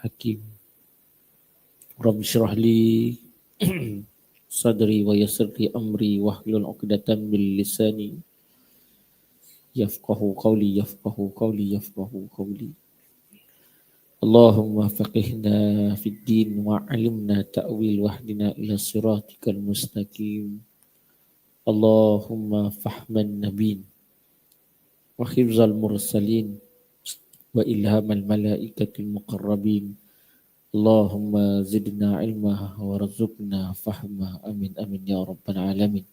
حكيم. رب اشرح لي صدري ويسر لي أمري واحلل عقدة من لساني يفقه قولي يفقه قولي يفقه قولي. اللهم فقهنا في الدين وعلمنا تأويل واهدنا إلى صراطك المستقيم. اللهم فهم النبيين وحفظ المرسلين. وإلهام الملائكة المقربين. اللهم زدنا علما ورزقنا فهما. أمين أمين يا رب العالمين.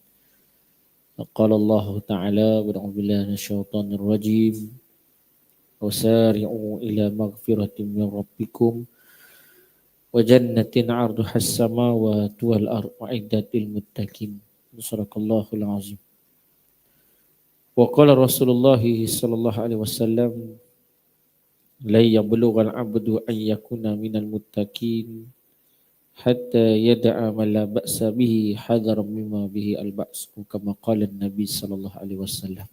قال الله تعالى ونعوذ بالله من الشيطان الرجيم. وسارعوا إلى مغفرة من ربكم. وجنة عرضها السماوات والأرض أعدت للمتقين صدق الله العظيم. وقال رسول الله صلى الله عليه وسلم la yablughal abdu an yakuna minal muttaqin hatta yad'a ma la ba'sa bihi hadar mimma bihi al ba's kama qala an nabi sallallahu alaihi wasallam.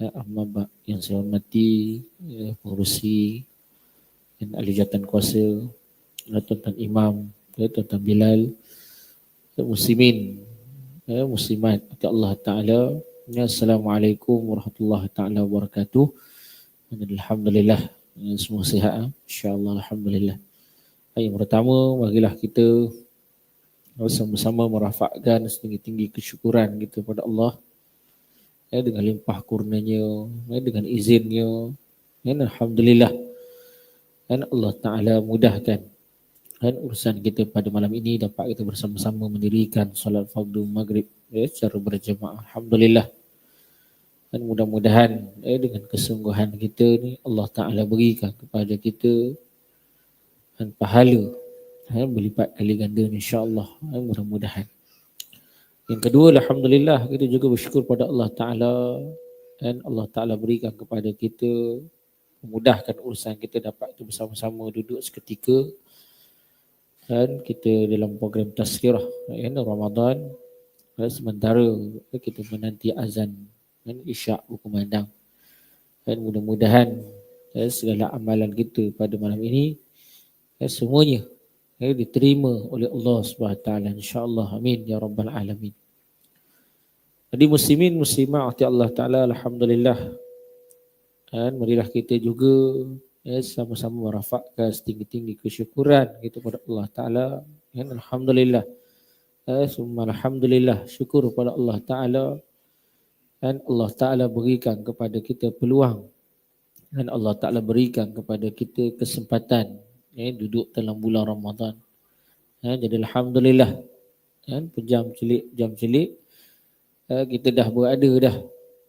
Ya amma ba yang saya hormati ya pengerusi dan ahli jabatan kuasa ya, tuan-tuan imam ya, tuan-tuan bilal ya, muslimin ya, muslimat kepada Allah taala. Ya, assalamualaikum warahmatullahi taala wabarakatuh. Alhamdulillah semua sihat insyaAllah Alhamdulillah yang pertama marilah kita bersama-sama merafakkan setinggi-tinggi kesyukuran kita kepada Allah ya, dengan limpah kurnianya, ya, dengan izinnya. Ya, Alhamdulillah. Dan Allah Ta'ala mudahkan dan urusan kita pada malam ini dapat kita bersama-sama mendirikan solat fardu maghrib ya, secara berjemaah. Alhamdulillah. Dan mudah-mudahan ya, dengan kesungguhan kita ni Allah Ta'ala berikan kepada kita dan pahala ya, berlipat kali ganda insyaAllah. Ya, mudah-mudahan. Yang kedua, Alhamdulillah kita juga bersyukur pada Allah Ta'ala dan Allah Ta'ala berikan kepada kita memudahkan urusan kita dapat itu bersama-sama duduk seketika dan kita dalam program tazkirah ya, Ramadan dan sementara kita menanti azan dan isyak berkumandang. Dan mudah-mudahan ya, segala amalan kita pada malam ini ya, semuanya ya, diterima oleh Allah SWT insyaAllah. Amin. Ya rabbal alamin. Jadi muslimin muslimah Allah Ta'ala Alhamdulillah. Dan marilah kita juga ya, sama-sama merafakkan setinggi-tinggi kesyukuran kita kepada Allah Ta'ala. Ya, Alhamdulillah Summa Alhamdulillah syukur kepada Allah Ta'ala dan Allah Ta'ala berikan kepada kita peluang dan Allah Ta'ala berikan kepada kita kesempatan ya, duduk dalam bulan Ramadan. Ya, jadi Alhamdulillah. Ya, pejam celik, jam celik. Ya, kita dah berada dah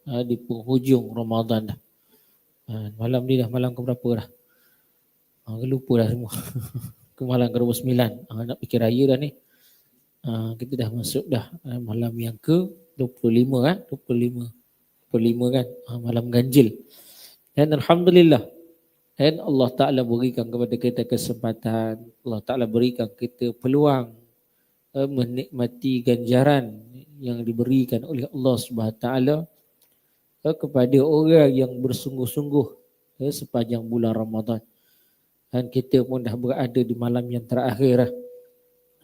ya, di penghujung Ramadan dah. Ya, malam ni dah malam ke berapa dah? Ha, lupa dah semua. ke malam ke 29. Ha, nak fikir raya dah ni. Ha, kita dah masuk dah ha, malam yang ke 25 kan? 25. 25 kan? Ha, malam ganjil. Dan Alhamdulillah. Dan Allah Ta'ala berikan kepada kita kesempatan. Allah Ta'ala berikan kita peluang uh, menikmati ganjaran yang diberikan oleh Allah Subhanahu Ta'ala uh, kepada orang yang bersungguh-sungguh uh, sepanjang bulan Ramadan. Dan kita pun dah berada di malam yang terakhir. Lah.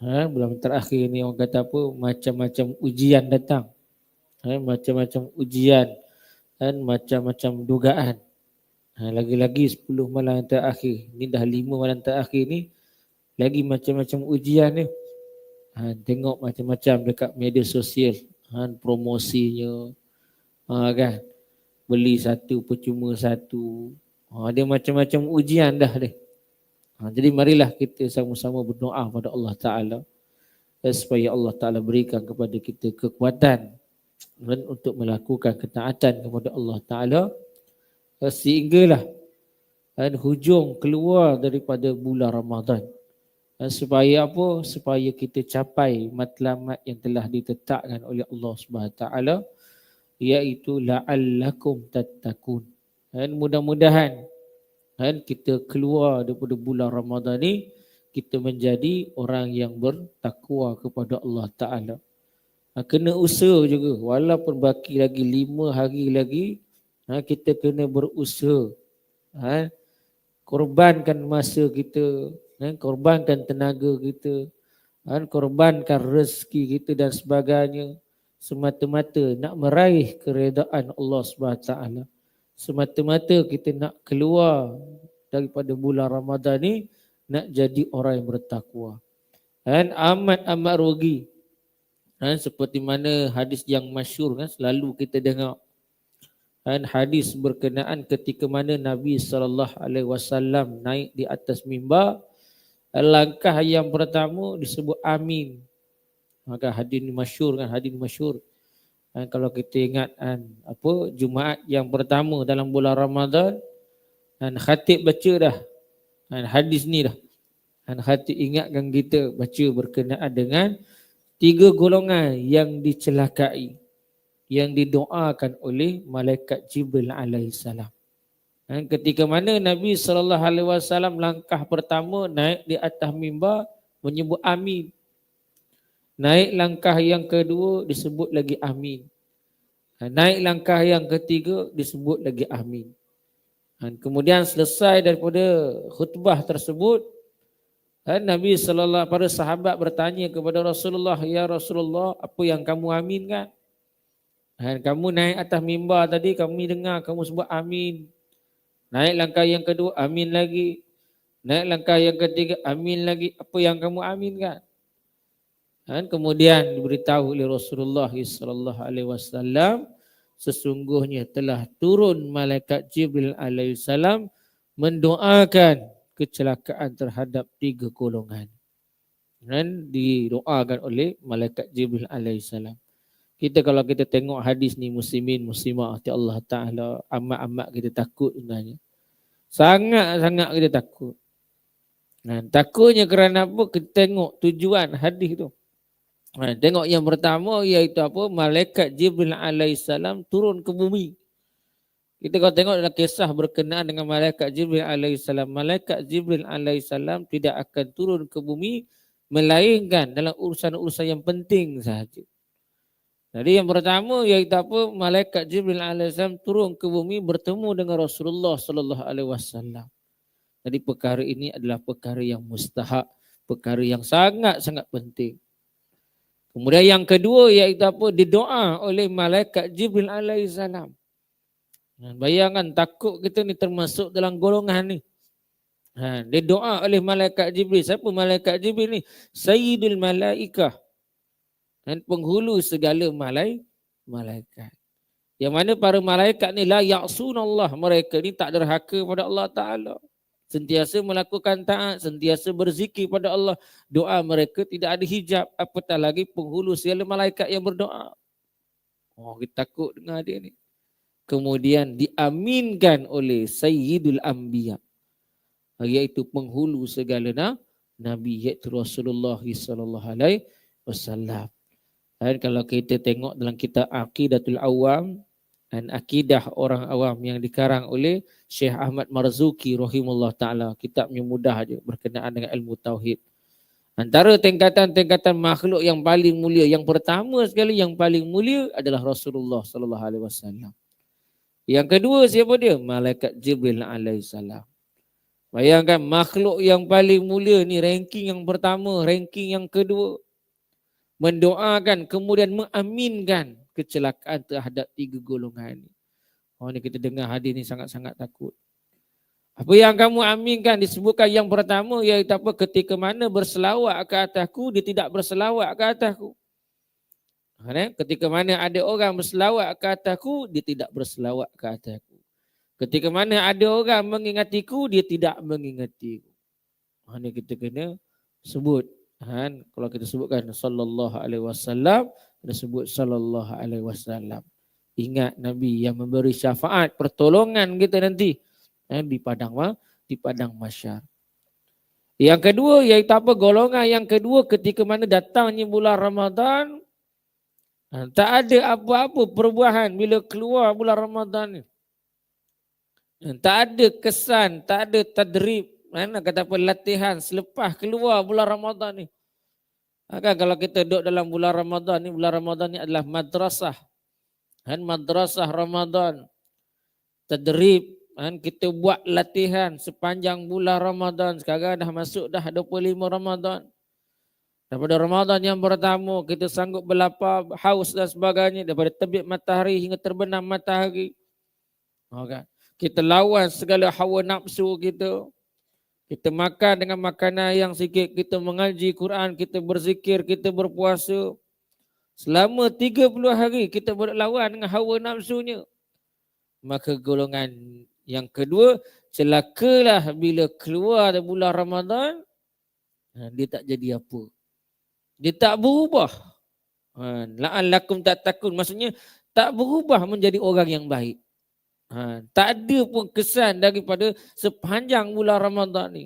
Ha, bulan terakhir ni orang kata apa, macam-macam ujian datang. Ha, macam-macam ujian dan macam-macam dugaan. Ha, lagi-lagi 10 malam terakhir. Ni dah 5 malam terakhir ni. Lagi macam-macam ujian ni. Ha, tengok macam-macam dekat media sosial. Ha, promosinya. Ha, kan? Beli satu percuma satu. Ha, dia macam-macam ujian dah dia. Ha, jadi marilah kita sama-sama berdoa pada Allah Ta'ala. Supaya Allah Ta'ala berikan kepada kita kekuatan. Dan untuk melakukan ketaatan kepada Allah Ta'ala sehinggalah dan hujung keluar daripada bulan Ramadan. Dan supaya apa? Supaya kita capai matlamat yang telah ditetapkan oleh Allah Subhanahu taala iaitu la'allakum tattaqun. Dan mudah-mudahan dan kita keluar daripada bulan Ramadan ni kita menjadi orang yang bertakwa kepada Allah Taala. Kena usaha juga walaupun baki lagi lima hari lagi ha, kita kena berusaha ha, korbankan masa kita, kan? korbankan tenaga kita, kan? korbankan rezeki kita dan sebagainya semata-mata nak meraih keredaan Allah Subhanahu taala. Semata-mata kita nak keluar daripada bulan Ramadan ni nak jadi orang yang bertakwa. Dan amat amat rugi. Dan seperti mana hadis yang masyur kan selalu kita dengar. Dan hadis berkenaan ketika mana Nabi sallallahu alaihi wasallam naik di atas mimbar langkah yang pertama disebut amin Maka hadis ni masyur kan, hadis ni masyur. Dan kalau kita ingat kan, apa Jumaat yang pertama dalam bulan Ramadan dan khatib baca dah dan hadis ni dah. Dan khatib ingatkan kita baca berkenaan dengan tiga golongan yang dicelakai yang didoakan oleh malaikat Jibril alaihissalam. Dan ketika mana Nabi sallallahu alaihi wasallam langkah pertama naik di atas mimbar menyebut amin Naik langkah yang kedua disebut lagi amin. Ha, naik langkah yang ketiga disebut lagi amin. Dan kemudian selesai daripada khutbah tersebut, dan Nabi sallallahu para sahabat bertanya kepada Rasulullah, "Ya Rasulullah, apa yang kamu aminkan?" Dan kamu naik atas mimbar tadi, kami dengar kamu sebut amin. Naik langkah yang kedua, amin lagi. Naik langkah yang ketiga, amin lagi. Apa yang kamu aminkan? Dan kemudian diberitahu oleh Rasulullah sallallahu alaihi wasallam sesungguhnya telah turun malaikat Jibril alaihi salam mendoakan kecelakaan terhadap tiga golongan. Dan didoakan oleh malaikat Jibril alaihi salam. Kita kalau kita tengok hadis ni muslimin muslimah hati Allah Taala amat-amat kita takut sebenarnya. Sangat-sangat kita takut. Dan takutnya kerana apa? Kita tengok tujuan hadis tu. Ha, tengok yang pertama iaitu apa? Malaikat Jibril alaihissalam turun ke bumi. Kita kalau tengok dalam kisah berkenaan dengan malaikat Jibril alaihissalam, malaikat Jibril alaihissalam tidak akan turun ke bumi melainkan dalam urusan-urusan yang penting sahaja. Jadi yang pertama iaitu apa? Malaikat Jibril alaihissalam turun ke bumi bertemu dengan Rasulullah sallallahu alaihi wasallam. Jadi perkara ini adalah perkara yang mustahak, perkara yang sangat-sangat penting. Kemudian yang kedua iaitu apa? Didoa oleh malaikat Jibril alaihi salam. Bayangkan takut kita ni termasuk dalam golongan ni. Ha, dia doa oleh malaikat Jibril. Siapa malaikat Jibril ni? Sayyidul Malaikah. Dan penghulu segala malai, malaikat. Yang mana para malaikat ni la ya'sunallah. Mereka ni tak derhaka pada Allah Ta'ala sentiasa melakukan taat, sentiasa berzikir pada Allah. Doa mereka tidak ada hijab, apatah lagi penghulu segala malaikat yang berdoa. Oh, kita takut dengar dia ni. Kemudian diaminkan oleh Sayyidul Anbiya. Iaitu penghulu segala na, Nabi iaitu Rasulullah sallallahu alaihi wasallam. Dan kalau kita tengok dalam kitab Aqidatul Awam, dan akidah orang awam yang dikarang oleh Syekh Ahmad Marzuki rahimullah taala. Kitabnya mudah aja berkenaan dengan ilmu tauhid. Antara tingkatan-tingkatan makhluk yang paling mulia yang pertama sekali yang paling mulia adalah Rasulullah sallallahu alaihi wasallam. Yang kedua siapa dia? Malaikat Jibril alaihi salam. Bayangkan makhluk yang paling mulia ni ranking yang pertama ranking yang kedua mendoakan kemudian mengaminkan kecelakaan terhadap tiga golongan ini. Oh ni kita dengar hadis ni sangat-sangat takut. Apa yang kamu aminkan disebutkan yang pertama iaitu apa ketika mana berselawat ke atasku dia tidak berselawat ke atasku. Ha, ketika mana ada orang berselawat ke atasku dia tidak berselawat ke atasku. Ketika mana ada orang mengingatiku dia tidak mengingatiku. Ha, ni kita kena sebut. Ha, kalau kita sebutkan sallallahu alaihi wasallam disebut sallallahu alaihi wasallam. Ingat Nabi yang memberi syafaat pertolongan kita nanti eh, di padang di padang masyar. Yang kedua iaitu apa golongan yang kedua ketika mana datangnya bulan Ramadan eh, tak ada apa-apa perubahan bila keluar bulan Ramadan ni. Eh, tak ada kesan, tak ada tadrib, mana kata apa latihan selepas keluar bulan Ramadan ni. Maka kalau kita duduk dalam bulan Ramadan ni, bulan Ramadan ni adalah madrasah. Dan madrasah Ramadan. Tadrib kan kita buat latihan sepanjang bulan Ramadan sekarang dah masuk dah 25 Ramadan daripada Ramadan yang pertama kita sanggup berlapar haus dan sebagainya daripada terbit matahari hingga terbenam matahari okay. kita lawan segala hawa nafsu kita kita makan dengan makanan yang sikit kita mengaji Quran kita berzikir kita berpuasa selama 30 hari kita berlawan dengan hawa nafsunya maka golongan yang kedua, celakalah bila keluar dari bulan Ramadan, ha, dia tak jadi apa. Dia tak berubah. Ha, la'an lakum tak takun. Maksudnya, tak berubah menjadi orang yang baik. Ha, tak ada pun kesan daripada sepanjang bulan Ramadan ni.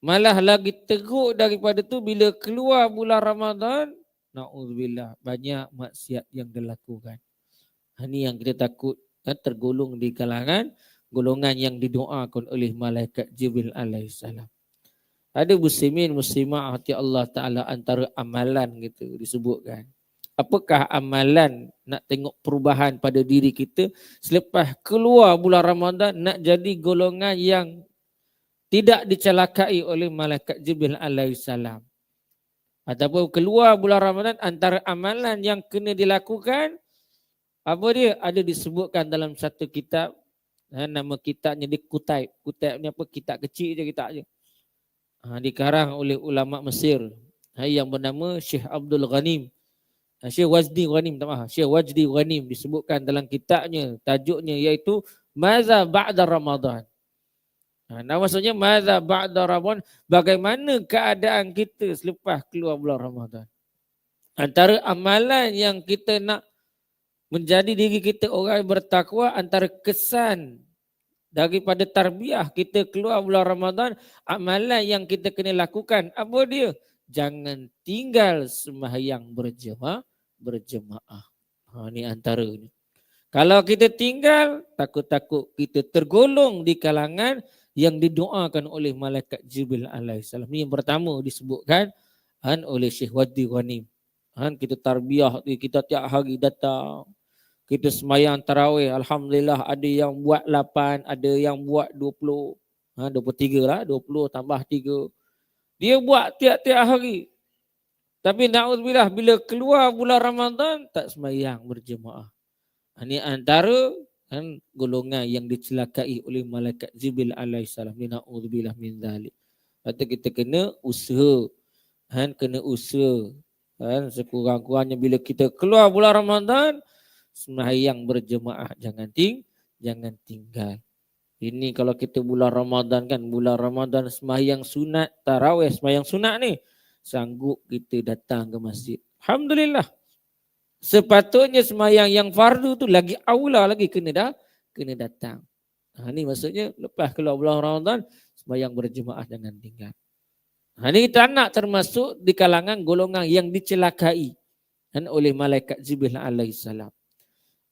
Malah lagi teruk daripada tu bila keluar bulan Ramadan, na'udzubillah, banyak maksiat yang dilakukan. Ini yang kita takut kan, tergolong di kalangan golongan yang didoakan oleh malaikat Jibril alaihissalam. Ada muslimin muslimah hati Allah Ta'ala antara amalan gitu disebutkan. Apakah amalan nak tengok perubahan pada diri kita selepas keluar bulan Ramadan nak jadi golongan yang tidak dicelakai oleh malaikat Jibril alaihissalam. Ataupun keluar bulan Ramadan antara amalan yang kena dilakukan apa dia ada disebutkan dalam satu kitab ha, nama kitabnya di Kutaib. Kutaib ni apa? Kitab kecil je kitab je. Ha, dikarang oleh ulama Mesir yang bernama Syekh Abdul Ghanim. Ha, Syekh Wajdi Ghanim, tak maaf. Syekh Wajdi Ghanim disebutkan dalam kitabnya, tajuknya iaitu Maza Ba'da Ramadan. Nah maksudnya Maza Ba'da Ramadan, bagaimana keadaan kita selepas keluar bulan Ramadan. Antara amalan yang kita nak menjadi diri kita orang yang bertakwa antara kesan daripada tarbiyah kita keluar bulan Ramadan amalan yang kita kena lakukan apa dia jangan tinggal sembahyang berjemaah berjemaah. Ha ni antara ni. Kalau kita tinggal takut-takut kita tergolong di kalangan yang didoakan oleh malaikat Jibril alaihissalam ni yang pertama disebutkan kan oleh Syekh Wadi Ghanim. Kan kita tarbiyah kita tiap hari datang kita semayang tarawih. Alhamdulillah ada yang buat 8 ada yang buat 20 ha 23 lah 20 tambah 3 dia buat tiap-tiap hari. Tapi naudzubillah bila keluar bulan Ramadan tak semayang berjemaah. Ini ha, antara kan golongan yang dicelakai oleh malaikat Jibril alaihissalam ni naudzubillah min zalik. Kata kita kena usaha kan kena usaha kan sekurang-kurangnya bila kita keluar bulan Ramadan sembahyang berjemaah. Jangan ting jangan tinggal. Ini kalau kita bulan Ramadan kan bulan Ramadan sembahyang sunat tarawih sembahyang sunat ni sanggup kita datang ke masjid. Alhamdulillah. Sepatutnya sembahyang yang fardu tu lagi aula lagi kena dah kena datang. Ha ni maksudnya lepas keluar bulan Ramadan sembahyang berjemaah jangan tinggal. Ha ni kita nak termasuk di kalangan golongan yang dicelakai kan oleh malaikat Jibril alaihissalam.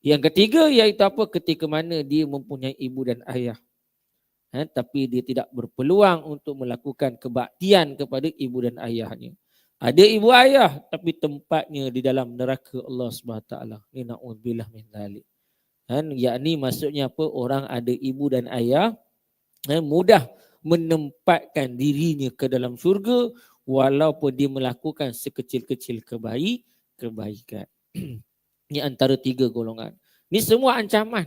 Yang ketiga iaitu apa? Ketika mana dia mempunyai ibu dan ayah. Ha, tapi dia tidak berpeluang untuk melakukan kebaktian kepada ibu dan ayahnya. Ada ibu ayah tapi tempatnya di dalam neraka Allah SWT. Ini na'udzubillah min dhalik. Kan? Yakni maksudnya apa? Orang ada ibu dan ayah ha, mudah menempatkan dirinya ke dalam syurga walaupun dia melakukan sekecil-kecil kebaik, kebaikan. Ini antara tiga golongan. Ini semua ancaman.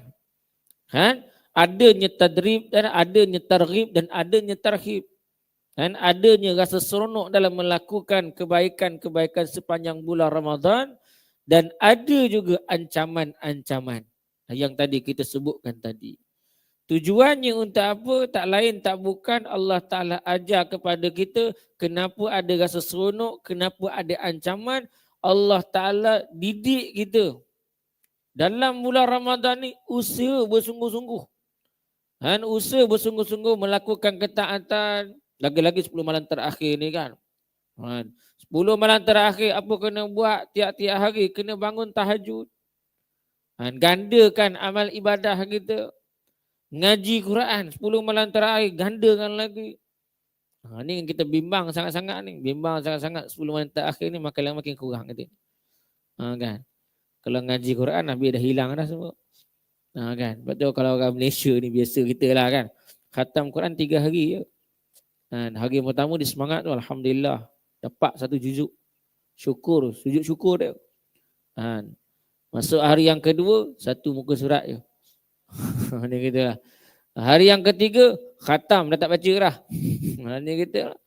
Kan? Adanya tadrib dan adanya targhib dan adanya tarhib. Dan adanya rasa seronok dalam melakukan kebaikan-kebaikan sepanjang bulan Ramadan dan ada juga ancaman-ancaman yang tadi kita sebutkan tadi. Tujuannya untuk apa? Tak lain tak bukan Allah Ta'ala ajar kepada kita kenapa ada rasa seronok, kenapa ada ancaman, Allah Ta'ala didik kita. Dalam bulan Ramadan ni usaha bersungguh-sungguh. Han usaha bersungguh-sungguh melakukan ketaatan lagi-lagi 10 malam terakhir ni kan. Han 10 malam terakhir apa kena buat tiap-tiap hari kena bangun tahajud. Han gandakan amal ibadah kita. Ngaji Quran 10 malam terakhir gandakan lagi. Ha, ni kita bimbang sangat-sangat ni. Bimbang sangat-sangat 10 malam terakhir ni makin lama makin kurang. Gitu. Ha, kan? Kalau ngaji Quran Nabi dah hilang dah semua. Ha, kan? Sebab tu kalau orang Malaysia ni biasa kita lah kan. Khatam Quran tiga hari je. Dan hari pertama dia semangat tu Alhamdulillah. Dapat satu juzuk. Syukur. Sujud syukur dia. Ha. Masuk hari yang kedua, satu muka surat je. dia kata lah. Hari yang ketiga, khatam dah tak baca dah. dia kata lah.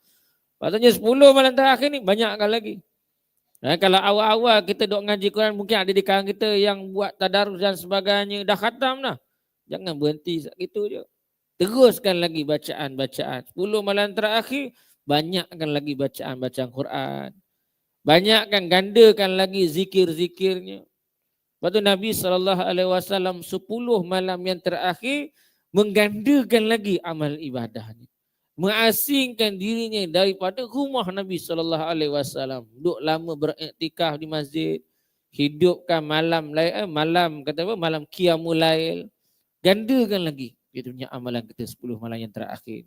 Patutnya sepuluh malam terakhir ni, banyakkan lagi. Dan kalau awal-awal kita duk ngaji Quran mungkin ada di kalangan kita yang buat tadarus dan sebagainya dah khatam dah. Jangan berhenti gitu je. Teruskan lagi bacaan-bacaan. 10 malam terakhir banyakkan lagi bacaan-bacaan Quran. Banyakkan gandakan lagi zikir-zikirnya. Lepas tu Nabi SAW 10 malam yang terakhir menggandakan lagi amal ibadahnya mengasingkan dirinya daripada rumah Nabi sallallahu alaihi wasallam. Duk lama beriktikaf di masjid, hidupkan malam lain eh, malam kata apa? Malam qiyamul lail. Gandakan lagi kita punya amalan kita 10 malam yang terakhir.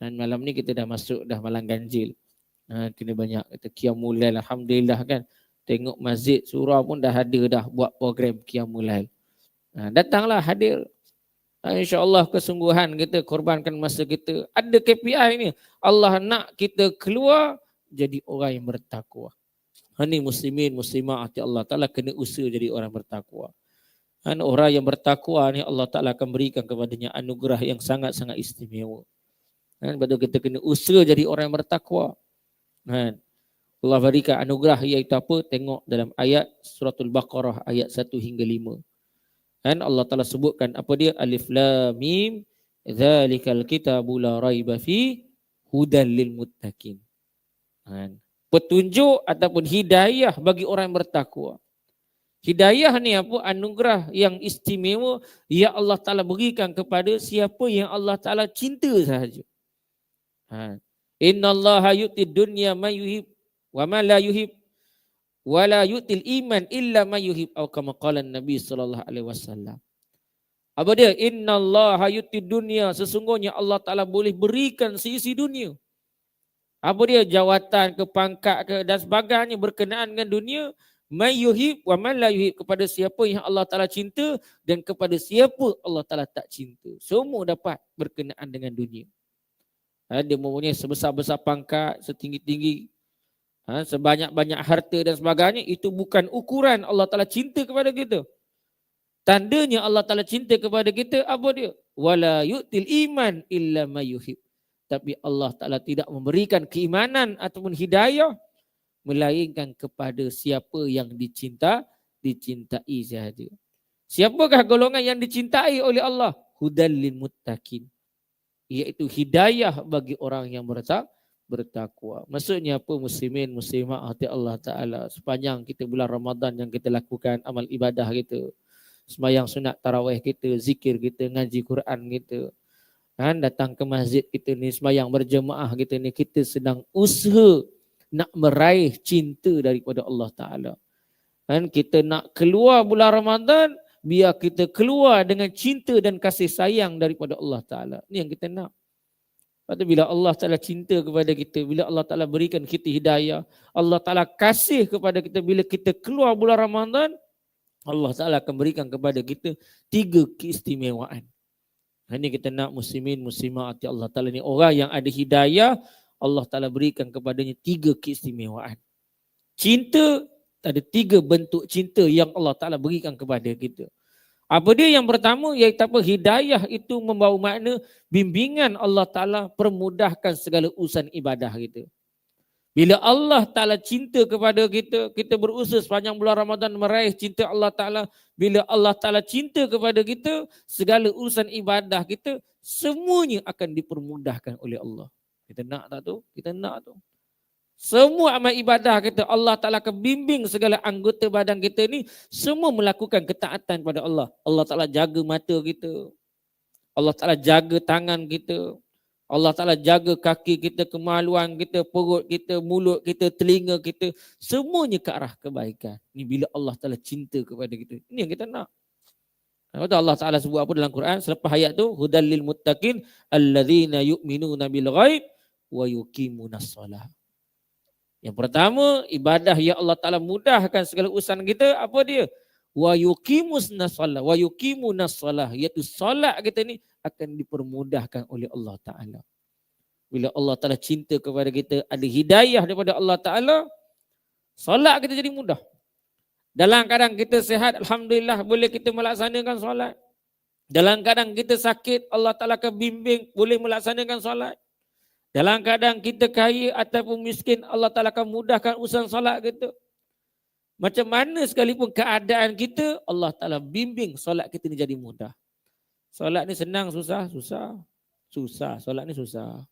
Dan malam ni kita dah masuk dah malam ganjil. Ha, kena banyak kita qiyamul lail alhamdulillah kan. Tengok masjid surau pun dah ada dah buat program qiyamul lail. Ha, datanglah hadir Ha, InsyaAllah kesungguhan kita korbankan masa kita. Ada KPI ni. Allah nak kita keluar jadi orang yang bertakwa. Ini ha, muslimin, muslimah hati Allah Ta'ala kena usaha jadi orang bertakwa. Dan ha, orang yang bertakwa ni Allah Ta'ala akan berikan kepadanya anugerah yang sangat-sangat istimewa. Dan betul kita kena usaha jadi orang yang bertakwa. Dan Allah berikan anugerah iaitu apa? Tengok dalam ayat suratul Baqarah ayat 1 hingga 5. Kan Allah Taala sebutkan apa dia alif lam mim zalikal kitabu la raiba fi hudal lil muttaqin. Kan petunjuk ataupun hidayah bagi orang yang bertakwa. Hidayah ni apa? Anugerah yang istimewa yang Allah Ta'ala berikan kepada siapa yang Allah Ta'ala cinta sahaja. Ha. Inna Allah yu'ti dunya ma yuhib wa ma la yuhib wala yu'til iman illa ma yuhib atau kama qala Nabi sallallahu alaihi wasallam. Apa dia? Inna Allah yu'ti dunia. Sesungguhnya Allah Ta'ala boleh berikan seisi dunia. Apa dia? Jawatan ke pangkat ke dan sebagainya berkenaan dengan dunia. May yuhib wa man la yuhib. Kepada siapa yang Allah Ta'ala cinta dan kepada siapa Allah Ta'ala tak cinta. Semua dapat berkenaan dengan dunia. Dia mempunyai sebesar-besar pangkat, setinggi-tinggi ha, sebanyak-banyak harta dan sebagainya itu bukan ukuran Allah Taala cinta kepada kita. Tandanya Allah Taala cinta kepada kita apa dia? Wala yu'til iman illa ma yuhib. Tapi Allah Taala tidak memberikan keimanan ataupun hidayah melainkan kepada siapa yang dicinta dicintai sahaja. Siapakah golongan yang dicintai oleh Allah? Hudal lil muttaqin. Iaitu hidayah bagi orang yang bertakwa bertakwa. Maksudnya apa muslimin muslimat hati Allah Taala sepanjang kita bulan Ramadan yang kita lakukan amal ibadah kita. Semayang sunat tarawih kita, zikir kita, ngaji Quran kita. Kan datang ke masjid kita ni semayang berjemaah kita ni kita sedang usaha nak meraih cinta daripada Allah Taala. Kan kita nak keluar bulan Ramadan biar kita keluar dengan cinta dan kasih sayang daripada Allah Taala. Ni yang kita nak. Tu bila Allah Ta'ala cinta kepada kita, bila Allah Ta'ala berikan kita hidayah, Allah Ta'ala kasih kepada kita bila kita keluar bulan Ramadan, Allah Ta'ala akan berikan kepada kita tiga keistimewaan. Ini kita nak muslimin, muslimah hati Allah Ta'ala ni. Orang yang ada hidayah, Allah Ta'ala berikan kepadanya tiga keistimewaan. Cinta, ada tiga bentuk cinta yang Allah Ta'ala berikan kepada kita. Apa dia yang pertama iaitu apa hidayah itu membawa makna bimbingan Allah Taala permudahkan segala urusan ibadah kita. Bila Allah Taala cinta kepada kita, kita berusaha sepanjang bulan Ramadan meraih cinta Allah Taala. Bila Allah Taala cinta kepada kita, segala urusan ibadah kita semuanya akan dipermudahkan oleh Allah. Kita nak tak tu? Kita nak tu. Semua amal ibadah kita Allah Ta'ala akan bimbing segala anggota badan kita ni semua melakukan ketaatan kepada Allah. Allah Ta'ala jaga mata kita. Allah Ta'ala jaga tangan kita. Allah Ta'ala jaga kaki kita, kemaluan kita, perut kita, mulut kita, telinga kita. Semuanya ke arah kebaikan. Ini bila Allah Ta'ala cinta kepada kita. Ini yang kita nak. Kata Allah Ta'ala sebut apa dalam Quran? Selepas ayat tu, Hudallil muttaqin alladzina yu'minuna bil ghaib wa yuqimuna salah. Yang pertama, ibadah yang Allah Ta'ala mudahkan segala urusan kita, apa dia? wa yuqimus nasalah wa yuqimu nasalah iaitu solat kita ni akan dipermudahkan oleh Allah Taala. Bila Allah Taala cinta kepada kita, ada hidayah daripada Allah Taala, solat kita jadi mudah. Dalam kadang kita sehat, alhamdulillah boleh kita melaksanakan solat. Dalam kadang kita sakit, Allah Taala akan bimbing boleh melaksanakan solat. Dalam kadang kita kaya ataupun miskin, Allah Taala akan mudahkan urusan solat kita. Macam mana sekalipun keadaan kita, Allah Ta'ala bimbing solat kita ni jadi mudah. Solat ni senang, susah? Susah. Susah. Solat ni susah.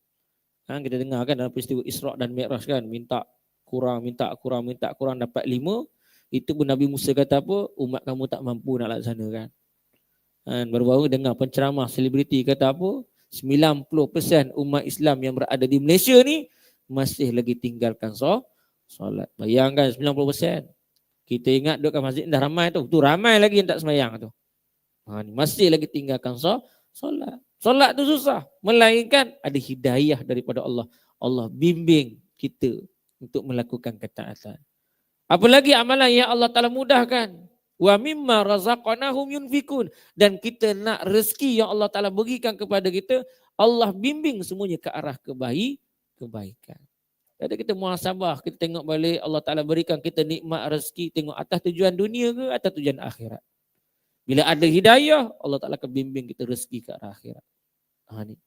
Ha, kita dengar kan dalam peristiwa Isra' dan Mi'raj kan. Minta kurang, minta kurang, minta kurang dapat lima. Itu pun Nabi Musa kata apa? Umat kamu tak mampu nak laksanakan. Ha, baru-baru dengar penceramah selebriti kata apa? 90% umat Islam yang berada di Malaysia ni masih lagi tinggalkan solat. Bayangkan 90%. Kita ingat duduk kat masjid dah ramai tu. Tu ramai lagi yang tak semayang tu. Ha, masih lagi tinggalkan solat. Solat tu susah. Melainkan ada hidayah daripada Allah. Allah bimbing kita untuk melakukan ketaatan. Apalagi amalan yang Allah Ta'ala mudahkan. Wa mimma razaqanahum yunfikun. Dan kita nak rezeki yang Allah Ta'ala berikan kepada kita. Allah bimbing semuanya ke arah kebaik, kebaikan. Jadi kita muhasabah, kita tengok balik Allah Ta'ala berikan kita nikmat rezeki, tengok atas tujuan dunia ke atas tujuan akhirat. Bila ada hidayah, Allah Ta'ala akan bimbing kita rezeki ke arah akhirat. Ha, ni.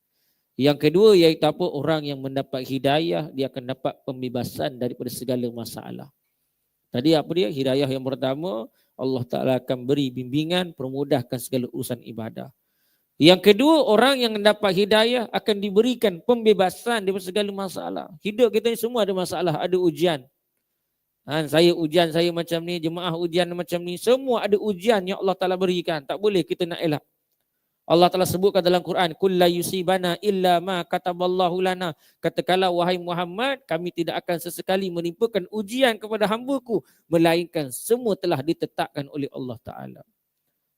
Yang kedua iaitu apa? Orang yang mendapat hidayah, dia akan dapat pembebasan daripada segala masalah. Tadi apa dia? Hidayah yang pertama, Allah Ta'ala akan beri bimbingan, permudahkan segala urusan ibadah. Yang kedua, orang yang mendapat hidayah akan diberikan pembebasan dari segala masalah. Hidup kita ni semua ada masalah, ada ujian. Ha, saya ujian saya macam ni, jemaah ujian macam ni. Semua ada ujian yang Allah Ta'ala berikan. Tak boleh kita nak elak. Allah Ta'ala sebutkan dalam Quran, Kulla yusibana illa ma kataballahu lana. Katakanlah, wahai Muhammad, kami tidak akan sesekali menimpakan ujian kepada hambaku. Melainkan semua telah ditetapkan oleh Allah Ta'ala.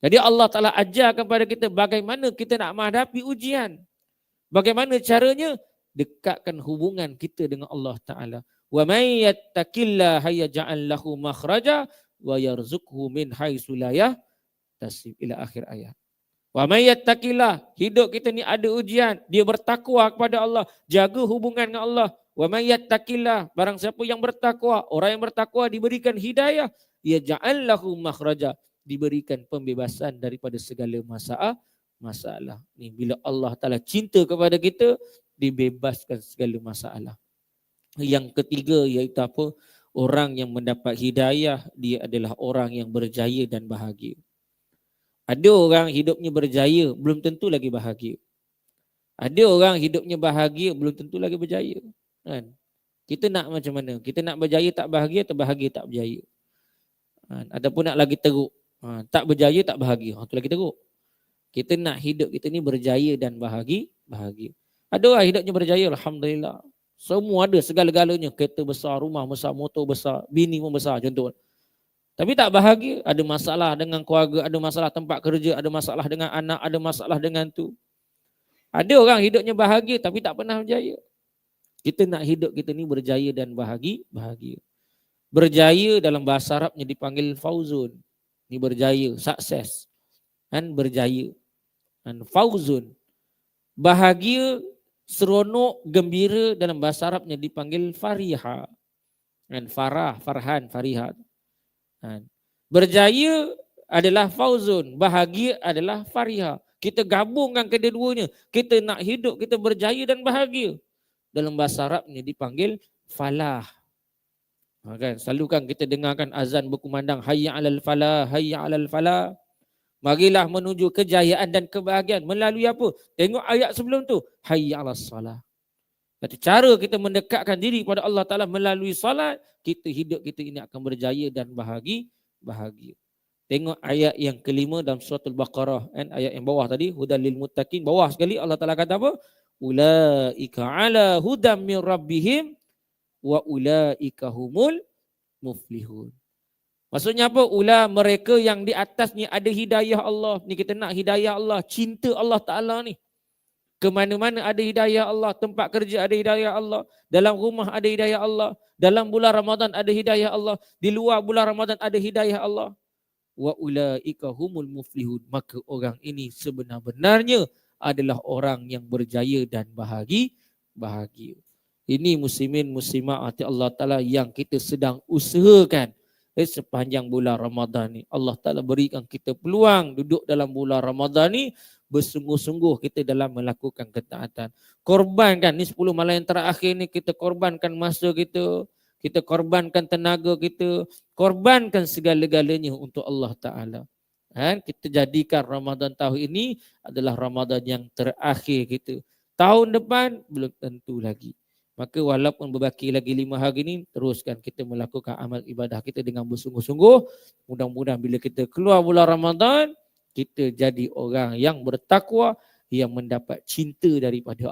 Jadi Allah Ta'ala ajar kepada kita bagaimana kita nak menghadapi ujian. Bagaimana caranya? Dekatkan hubungan kita dengan Allah Ta'ala. Wa may yattaqillaha yaj'al lahu makhraja wa yarzuqhu min haitsu la yahtasib ila akhir ayat. Wa may yattaqillah, hidup kita ni ada ujian, dia bertakwa kepada Allah, jaga hubungan dengan Allah. Wa may yattaqillah, barang siapa yang bertakwa, orang yang bertakwa diberikan hidayah, ya ja'al lahu makhraja, diberikan pembebasan daripada segala masalah masalah ni. Bila Allah Taala cinta kepada kita dibebaskan segala masalah. Yang ketiga iaitu apa? Orang yang mendapat hidayah dia adalah orang yang berjaya dan bahagia ada orang hidupnya berjaya belum tentu lagi bahagia ada orang hidupnya bahagia belum tentu lagi berjaya kan kita nak macam mana kita nak berjaya tak bahagia atau bahagia tak berjaya kan? ataupun nak lagi teruk Ha, tak berjaya tak bahagia. Ha, itu lagi teruk. Kita nak hidup kita ni berjaya dan bahagia. bahagia. Ada orang hidupnya berjaya. Alhamdulillah. Semua ada segala-galanya. Kereta besar, rumah besar, motor besar, bini pun besar contoh. Tapi tak bahagia. Ada masalah dengan keluarga, ada masalah tempat kerja, ada masalah dengan anak, ada masalah dengan tu. Ada orang hidupnya bahagia tapi tak pernah berjaya. Kita nak hidup kita ni berjaya dan bahagia. bahagia. Berjaya dalam bahasa Arabnya dipanggil fauzun. Ni berjaya, sukses. Kan berjaya. Dan fauzun. Bahagia, seronok, gembira dalam bahasa Arabnya dipanggil fariha. Dan farah, farhan, fariha. Dan berjaya adalah fauzun. Bahagia adalah fariha. Kita gabungkan kedua-duanya. Kita nak hidup, kita berjaya dan bahagia. Dalam bahasa Arabnya dipanggil falah. Ha, kan? Selalu kan kita dengarkan azan berkumandang hayya alal falah, hayya alal falah. Marilah menuju kejayaan dan kebahagiaan melalui apa? Tengok ayat sebelum tu. Hayya alal salah. Jadi cara kita mendekatkan diri kepada Allah Ta'ala melalui salat, kita hidup kita ini akan berjaya dan bahagia. bahagia. Tengok ayat yang kelima dalam surah Al-Baqarah. Kan? Ayat yang bawah tadi. Hudan lil muttaqin. Bawah sekali Allah Ta'ala kata apa? Ula'ika ala hudam min rabbihim wa ulaika humul muflihun. Maksudnya apa? Ula mereka yang di atas ni ada hidayah Allah. Ni kita nak hidayah Allah, cinta Allah Taala ni. Ke mana-mana ada hidayah Allah, tempat kerja ada hidayah Allah, dalam rumah ada hidayah Allah, dalam bulan Ramadan ada hidayah Allah, di luar bulan Ramadan ada hidayah Allah. wa ulaika humul muflihun. Maka orang ini sebenar-benarnya adalah orang yang berjaya dan bahagia bahagia. Ini muslimin muslimat hati Allah Taala yang kita sedang usahakan eh, sepanjang bulan Ramadan ni Allah Taala berikan kita peluang duduk dalam bulan Ramadan ni bersungguh-sungguh kita dalam melakukan ketaatan. Korbankan ni 10 malam yang terakhir ni kita korbankan masa kita, kita korbankan tenaga kita, korbankan segala-galanya untuk Allah Taala. Kan? Kita jadikan Ramadan tahun ini adalah Ramadan yang terakhir kita. Tahun depan belum tentu lagi. Maka walaupun berbaki lagi lima hari ini, teruskan kita melakukan amal ibadah kita dengan bersungguh-sungguh. Mudah-mudahan bila kita keluar bulan Ramadan, kita jadi orang yang bertakwa yang mendapat cinta daripada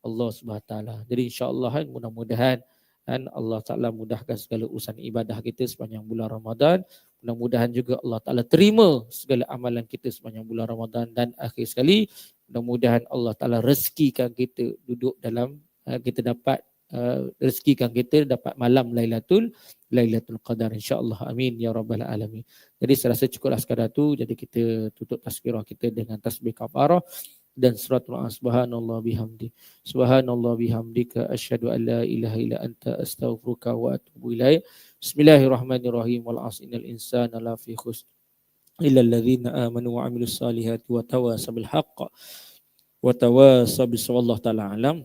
Allah Subhanahu taala. Jadi insya-Allah kan mudah-mudahan dan Allah Taala mudahkan segala urusan ibadah kita sepanjang bulan Ramadan. Mudah-mudahan juga Allah Taala terima segala amalan kita sepanjang bulan Ramadan dan akhir sekali mudah-mudahan Allah Taala rezekikan kita duduk dalam uh, kita dapat uh, rezekikan kita dapat malam Lailatul Lailatul Qadar insya-Allah. Amin ya rabbal alamin. Jadi saya rasa cukuplah sekadar tu. Jadi kita tutup tazkirah kita dengan tasbih kafarah dan surat al subhanallah bihamdi. Subhanallah bihamdika. Asyhadu an la ilaha illa anta. Astaghfiruka wa atubu ilaik. Bismillahirrahmanirrahim. Wal asril insana la fi khusr illa alladhina amanu wa amilus salihati wa tawasaw bil haqq wa tawasaw bis taala alam